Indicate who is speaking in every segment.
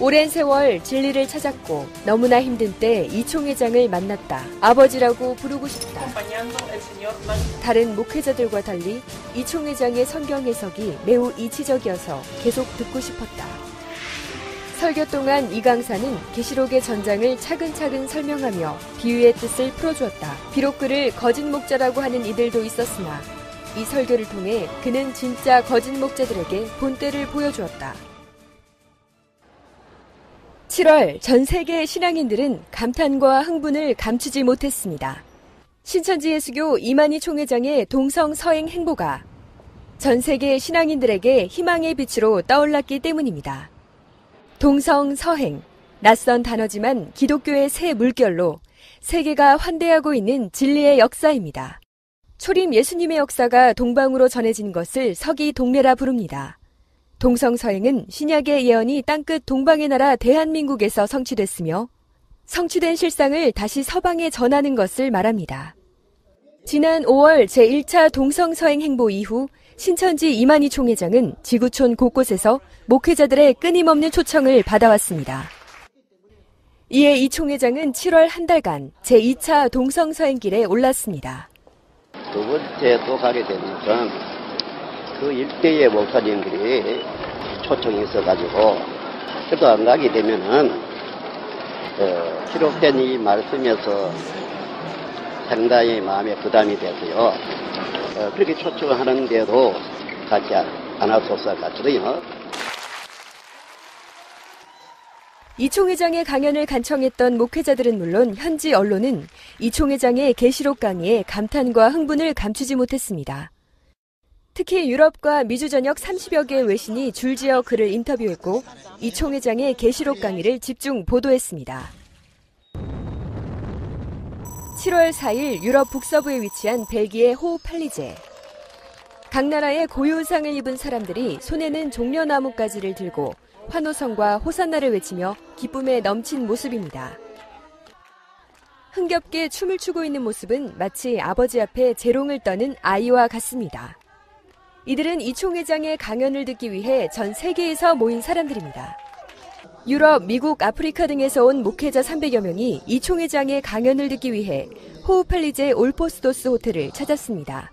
Speaker 1: 오랜 세월 진리를 찾았고 너무나 힘든 때 이 총 회장을 만났다. 아버지라고 부르고 싶다. 다른 목회자들과 달리 이 총 회장의 성경 해석이 매우 이치적이어서 계속 듣고 싶었다. 설교 동안 이 강사는 계시록의 전장을 차근차근 설명하며 비유의 뜻을 풀어주었다. 비록 그를 거짓 목자라고 하는 이들도 있었으나 이 설교를 통해 그는 진짜 거짓 목자들에게 본때를 보여주었다. 7월 전 세계 신앙인들은 감탄과 흥분을 감추지 못했습니다. 신천지 예수교 이만희 총회장의 동성 서행 행보가 전 세계 신앙인들에게 희망의 빛으로 떠올랐기 때문입니다. 동성 서행, 낯선 단어지만 기독교의 새 물결로 세계가 환대하고 있는 진리의 역사입니다. 초림 예수님의 역사가 동방으로 전해진 것을 서기 동래라 부릅니다. 동성 서행은 신약의 예언이 땅끝 동방의 나라 대한민국에서 성취됐으며 성취된 실상을 다시 서방에 전하는 것을 말합니다. 지난 5월 제1차 동성 서행 행보 이후 신천지 이만희 총회장은 지구촌 곳곳에서 목회자들의 끊임없는 초청을 받아왔습니다. 이에 이 총회장은 7월 한 달간 제2차 동성서행길에 올랐습니다.
Speaker 2: 두 번째 또 가게 되니까 그 일대의 목사님들이 초청이 있어가지고 그래도 안 가게 되면은 어, 기록된 이 말씀에서 상당히 마음에 부담이 되고요. 어, 그렇게 초청하는데도 가지 않았었어 가지고요.
Speaker 1: 이 총 회장의 강연을 간청했던 목회자들은 물론 현지 언론은 이 총 회장의 계시록 강의에 감탄과 흥분을 감추지 못했습니다. 특히 유럽과 미주 전역 30여 개의 외신이 줄지어 그를 인터뷰했고 이 총 회장의 계시록 강의를 집중 보도했습니다. 7월 4일 유럽 북서부에 위치한 벨기에 호우팔리제. 각 나라의 고유상을 입은 사람들이 손에는 종려나무가지를 들고 환호성과 호산나를 외치며 기쁨에 넘친 모습입니다. 흥겹게 춤을 추고 있는 모습은 마치 아버지 앞에 재롱을 떠는 아이와 같습니다. 이들은 이 총 회장의 강연을 듣기 위해 전 세계에서 모인 사람들입니다. 유럽, 미국, 아프리카 등에서 온 목회자 300여 명이 이 총 회장의 강연을 듣기 위해 호우팔리제 올포스도스 호텔을 찾았습니다.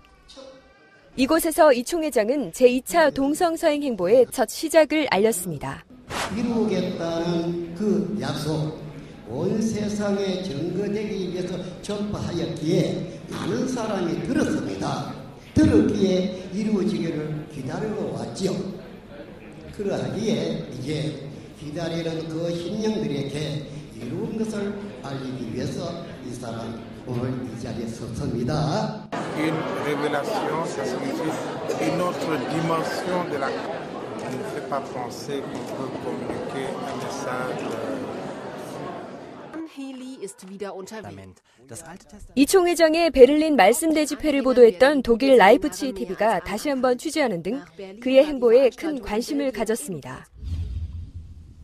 Speaker 1: 이곳에서 이 총 회장은 제2차 동성서행 행보의 첫 시작을 알렸습니다.
Speaker 3: 이루겠다는 그 약속, 온 세상에 증거되기 위해서 전파하였기에 많은 사람이 들었습니다. 들었기에 이루어지기를 기다리고 왔지요. 그러하기에 이제 기다리는 그 신령들에게 이룬 것을 알리기 위해서 이 사람 오늘 이 자리에 섰습니다.
Speaker 4: Une révélation, ça signifie une autre dimension de la... pas penser qu'on peut communiquer un message
Speaker 1: 이 총 회장의 베를린 말씀대 집회를 보도했던 독일 라이프치 TV가 다시 한번 취재하는 등 그의 행보에 큰 관심을 가졌습니다.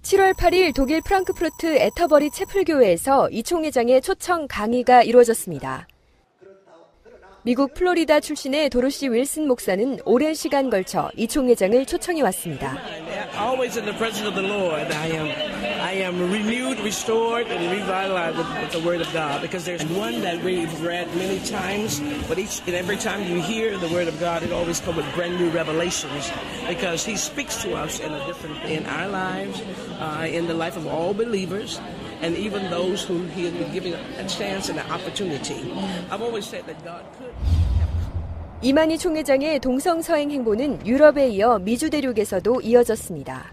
Speaker 1: 7월 8일 독일 프랑크푸르트 에터버리 채플교회에서 이 총 회장의 초청 강의가 이루어졌습니다. 미국 플로리다 출신의 도로시 윌슨 목사는 오랜 시간 걸쳐 이 총회장을 초청해 왔습니다.
Speaker 5: And uh, even those who he has been giving a chance and an opportunity. I've always said that God could.
Speaker 1: 이만희 총회장의 동성 서행 행보는 유럽에 이어 미주 대륙에서도 이어졌습니다.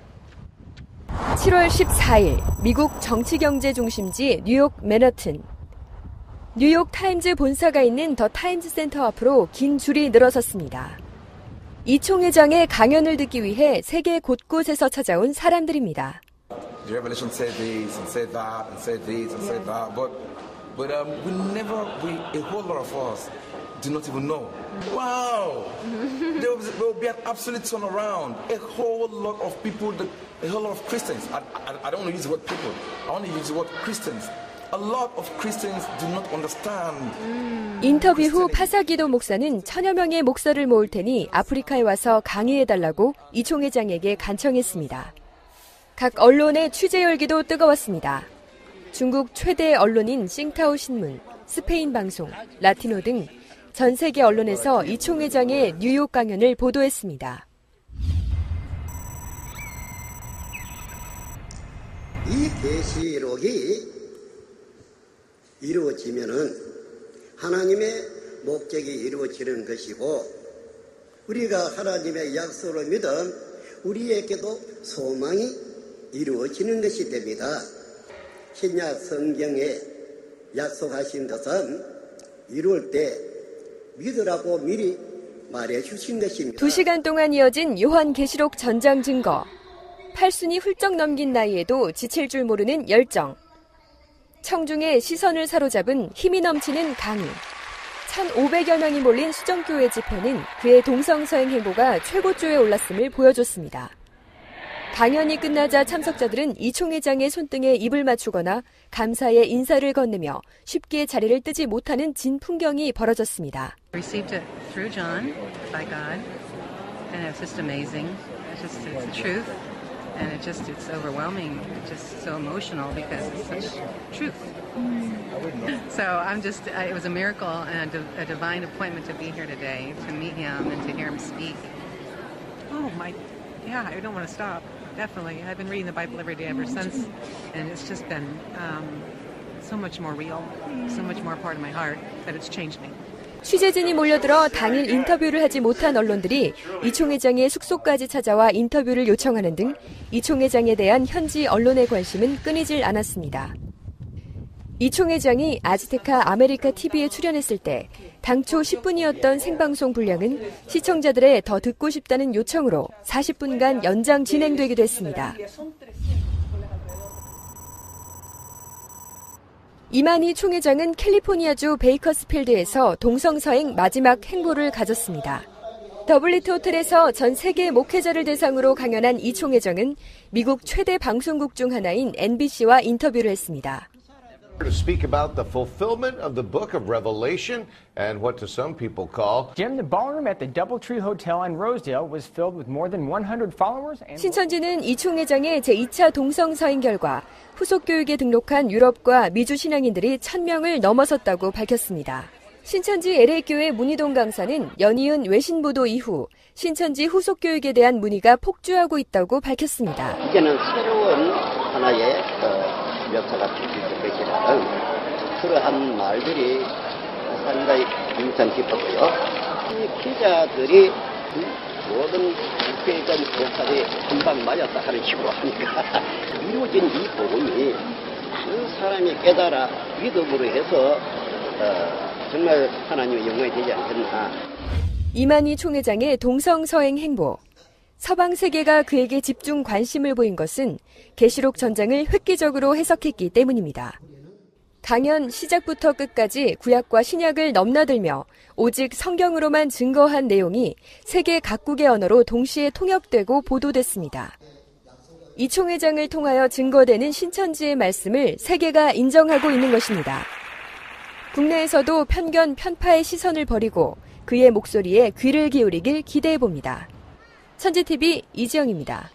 Speaker 1: 7월 14일 미국 정치경제 중심지 뉴욕 맨하튼 뉴욕 타임즈 본사가 있는 더 타임즈 센터 앞으로 긴 줄이 늘어섰습니다. 이 총회장의 강연을 듣기 위해 세계 곳곳에서 찾아온 사람들입니다.
Speaker 6: The revelation said this and said that and said this and said that, but but um, we never we a whole lot of us do not even know. Wow, there, was, there will be an absolute turnaround. A whole lot of people, that, a whole lot of Christians. I, I, I don't want to use the word people. I want to use the word Christians a lot of Christians do not understand.
Speaker 1: 인터뷰 후 파사기도 목사는 천여 명의 목사를 모을 테니 아프리카에 와서 강의해달라고 이 총 회장에게 간청했습니다. 각 언론의 취재 열기도 뜨거웠습니다. 중국 최대 언론인 싱타오 신문, 스페인 방송, 라티노 등 전 세계 언론에서 이 총 회장의 뉴욕 강연을 보도했습니다.
Speaker 3: 이 계시록이 이루어지면은 하나님의 목적이 이루어지는 것이고 우리가 하나님의 약속을 믿음 우리에게도 소망이 이루어지는 것이 됩니다. 신약 성경에 약속하신 것은 이룰 때 믿으라고 미리 말해 주신 것입니다.
Speaker 1: 두 시간 동안 이어진 요한계시록 전장 증거. 팔순이 훌쩍 넘긴 나이에도 지칠 줄 모르는 열정. 청중의 시선을 사로잡은 힘이 넘치는 강의. 1,500여 명이 몰린 수정교회 집회는 그의 동성서행 행보가 최고조에 올랐음을 보여줬습니다. 강연이 끝나자 참석자들은 이 총 회장의 손등에 입을 맞추거나 감사의 인사를 건네며 쉽게 자리를 뜨지 못하는 진 풍경이 벌어졌습니다.
Speaker 7: received it through John by God, and it's just amazing. It's just it's the truth, and it just it's overwhelming. It's just so emotional because it's such truth. So I'm just uh, it was a miracle and a, div- a divine appointment to be here today to meet him and to hear him speak. Oh my, yeah, I don't want to stop. Definitely, I've been reading the Bible every day ever since, and it's just been um, so much more real, so much more part of my heart that it's changed me.
Speaker 1: 취재진이 몰려들어 당일 인터뷰를 하지 못한 언론들이 이 총 회장의 숙소까지 찾아와 인터뷰를 요청하는 등 이 총 회장에 대한 현지 언론의 관심은 끊이질 않았습니다. 이 총 회장이 아즈테카 아메리카 TV에 출연했을 때 당초 10분이었던 생방송 분량은 시청자들의 더 듣고 싶다는 요청으로 40분간 연장 진행되기도 했습니다. 이만희 총회장은 캘리포니아주 베이커스필드에서 동성서행 마지막 행보를 가졌습니다. 더블리트 호텔에서 전 세계 목회자를 대상으로 강연한 이 총회장은 미국 최대 방송국 중 하나인 NBC와 인터뷰를 했습니다.
Speaker 8: To speak about the fulfillment of the book of Revelation and what to some people call
Speaker 9: Jim, the ballroom at the Doubletree Hotel in Rosedale was filled with more than 100 followers and
Speaker 1: 신천지는 이 총회장의 제2차 동성서행 결과 후속 교육에 등록한 유럽과 미주 신앙인들이 1000명을 넘어섰다고 밝혔습니다. 신천지 LA교회 문희동 강사는 연이은 외신 보도 이후 신천지 후속 교육에 대한 문의가 폭주하고 있다고 밝혔습니다.
Speaker 2: 이제는 새로운 하나의 어, 역사가 것이 라는 그러한 말들이 상당히 인상 깊었고요. 이 기자들이 그 모든 국회의원 목사들이 한방 맞았다 하는 식으로 하니까 이루어진 이 복음이 많은 사람이 깨달아 믿음으로 해서 어, 정말 하나님의 영광이 되지 않겠나.
Speaker 1: 이만희 총회장의 동성서행 행보. 서방 세계가 그에게 집중 관심을 보인 것은 계시록 전장을 획기적으로 해석했기 때문입니다. 강연 시작부터 끝까지 구약과 신약을 넘나들며 오직 성경으로만 증거한 내용이 세계 각국의 언어로 동시에 통역되고 보도됐습니다. 이 총회장을 통하여 증거되는 신천지의 말씀을 세계가 인정하고 있는 것입니다. 국내에서도 편견, 편파의 시선을 버리고 그의 목소리에 귀를 기울이길 기대해 봅니다. 천지TV 이지영입니다.